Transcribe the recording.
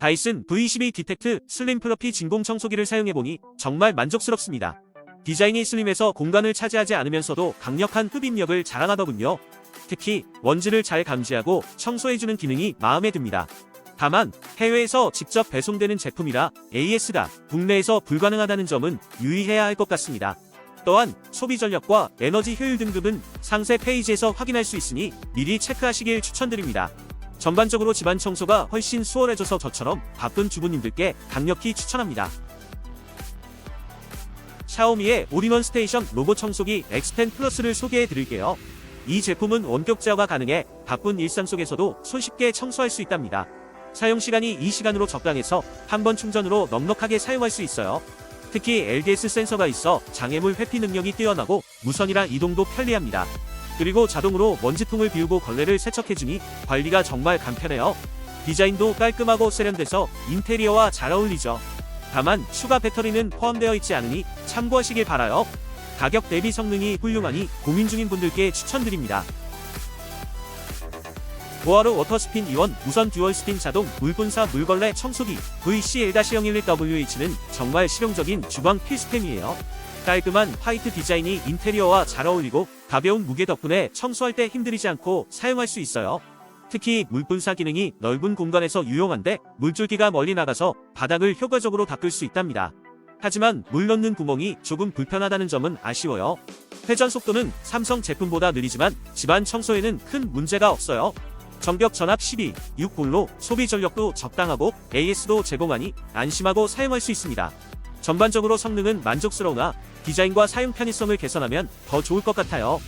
다이슨 V12 디텍트 슬림 플러피 진공 청소기를 사용해보니 정말 만족스럽습니다. 디자인이 슬림해서 공간을 차지하지 않으면서도 강력한 흡입력을 자랑하더군요. 특히 먼지를 잘 감지하고 청소해주는 기능이 마음에 듭니다. 다만 해외에서 직접 배송되는 제품이라 AS가 국내에서 불가능하다는 점은 유의해야 할 것 같습니다. 또한 소비 전력과 에너지 효율 등급은 상세 페이지에서 확인할 수 있으니 미리 체크하시길 추천드립니다. 전반적으로 집안 청소가 훨씬 수월해져서 저처럼 바쁜 주부님들께 강력히 추천합니다. 샤오미의 올인원 스테이션 로봇 청소기 X10 플러스를 소개해 드릴게요. 이 제품은 원격 제어가 가능해 바쁜 일상 속에서도 손쉽게 청소할 수 있답니다. 사용 시간이 2시간으로 적당해서 한 번 충전으로 넉넉하게 사용할 수 있어요. 특히 LDS 센서가 있어 장애물 회피 능력이 뛰어나고 무선이라 이동도 편리합니다. 그리고 자동으로 먼지통을 비우고 걸레를 세척해주니 관리가 정말 간편해요. 디자인도 깔끔하고 세련돼서 인테리어와 잘 어울리죠. 다만 추가 배터리는 포함되어 있지 않으니 참고하시길 바라요. 가격 대비 성능이 훌륭하니 고민 중인 분들께 추천드립니다. 보아로 워터스핀 이원 무선 듀얼 스핀 자동 물분사 물걸레 청소기 VCL-011WH는 정말 실용적인 주방 필수템이에요. 깔끔한 화이트 디자인이 인테리어와 잘 어울리고 가벼운 무게 덕분에 청소할 때 힘들이지 않고 사용할 수 있어요. 특히 물분사 기능이 넓은 공간에서 유용한데 물줄기가 멀리 나가서 바닥을 효과적으로 닦을 수 있답니다. 하지만 물 넣는 구멍이 조금 불편하다는 점은 아쉬워요. 회전 속도는 삼성 제품보다 느리지만 집안 청소에는 큰 문제가 없어요. 전격 전압 12, 6볼로 소비 전력도 적당하고 AS도 제공하니 안심하고 사용할 수 있습니다. 전반적으로 성능은 만족스러우나 디자인과 사용 편의성을 개선하면 더 좋을 것 같아요.